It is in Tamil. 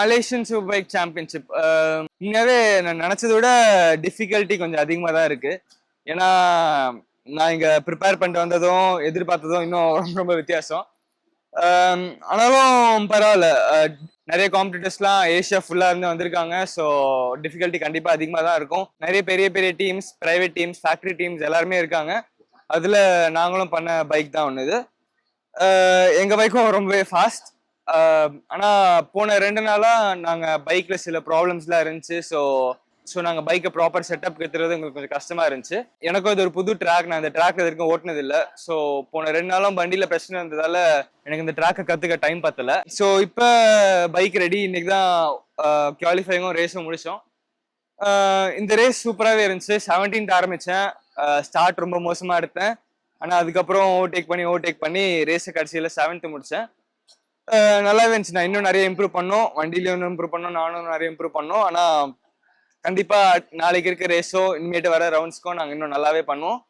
Malaysian super bike championship. உண்மையாவே நான் நினச்சதை விட டிஃபிகல்ட்டி கொஞ்சம் அதிகமாக தான் இருக்குது ஏன்னா நான் இங்கே ப்ரிப்பேர் பண்ணிட்டு வந்ததும் எதிர்பார்த்ததும் இன்னும் ரொம்ப ரொம்ப வித்தியாசம். ஆனாலும் பரவாயில்ல. நிறைய காம்படிட்டர்ஸ்லாம் ஏஷியா ஃபுல்லாக இருந்து வந்திருக்காங்க. ஸோ டிஃபிகல்ட்டி கண்டிப்பாக அதிகமாக தான் இருக்கும். நிறைய பெரிய பெரிய teams private teams factory teams எல்லாருமே இருக்காங்க. அதில் நாங்களும் பண்ண பைக் தான் ஒன்று இது. எங்கள் பைக்கும் ரொம்பவே ஃபாஸ்ட் ஆனா போன ரெண்டு நாளா நாங்க பைக்ல சில ப்ராப்ளம்ஸ்லாம் இருந்துச்சு. ஸோ ஸோ நாங்கள் பைக்கை ப்ராப்பர் செட்டப் கத்துறது எங்களுக்கு கொஞ்சம் கஷ்டமா இருந்துச்சு. எனக்கும் இது ஒரு புது ட்ராக் நான் இந்த ட்ராக் வரைக்கும் ஓட்டினது இல்லை ஸோ போன ரெண்டு நாளும் வண்டியில பிரச்சனை இருந்ததால எனக்கு இந்த ட்ராக்கை கத்துக்க டைம் பத்தல. ஸோ இப்போ பைக் ரெடி இன்னைக்கு தான் குவாலிஃபைங்கும் ரேஸும் முடிச்சோம். இந்த ரேஸ் சூப்பராகவே இருந்துச்சு. செவன்டீன்த் ஆரம்பித்தேன் ஸ்டார்ட் ரொம்ப மோசமாக எடுத்தேன். ஆனால் அதுக்கப்புறம் ஓவர்டேக் பண்ணி ஓவர்டேக் பண்ணி ரேஸை கடைசியில் செவன்த்து முடித்தேன் நல்லாவே இருந்துச்சு. நான் இன்னும் நிறைய இம்ப்ரூவ் பண்ணோம். வண்டியிலையும் இன்னும் இம்ப்ரூவ் பண்ணோம். நானும் நிறைய இம்ப்ரூவ் பண்ணோம். ஆனால் கண்டிப்பாக நாளைக்கு இருக்க ரேஸோ இனிமேட்டு வர ரவுண்ட்ஸ்க்கும் நாங்கள் இன்னும் நல்லாவே பண்ணுவோம்.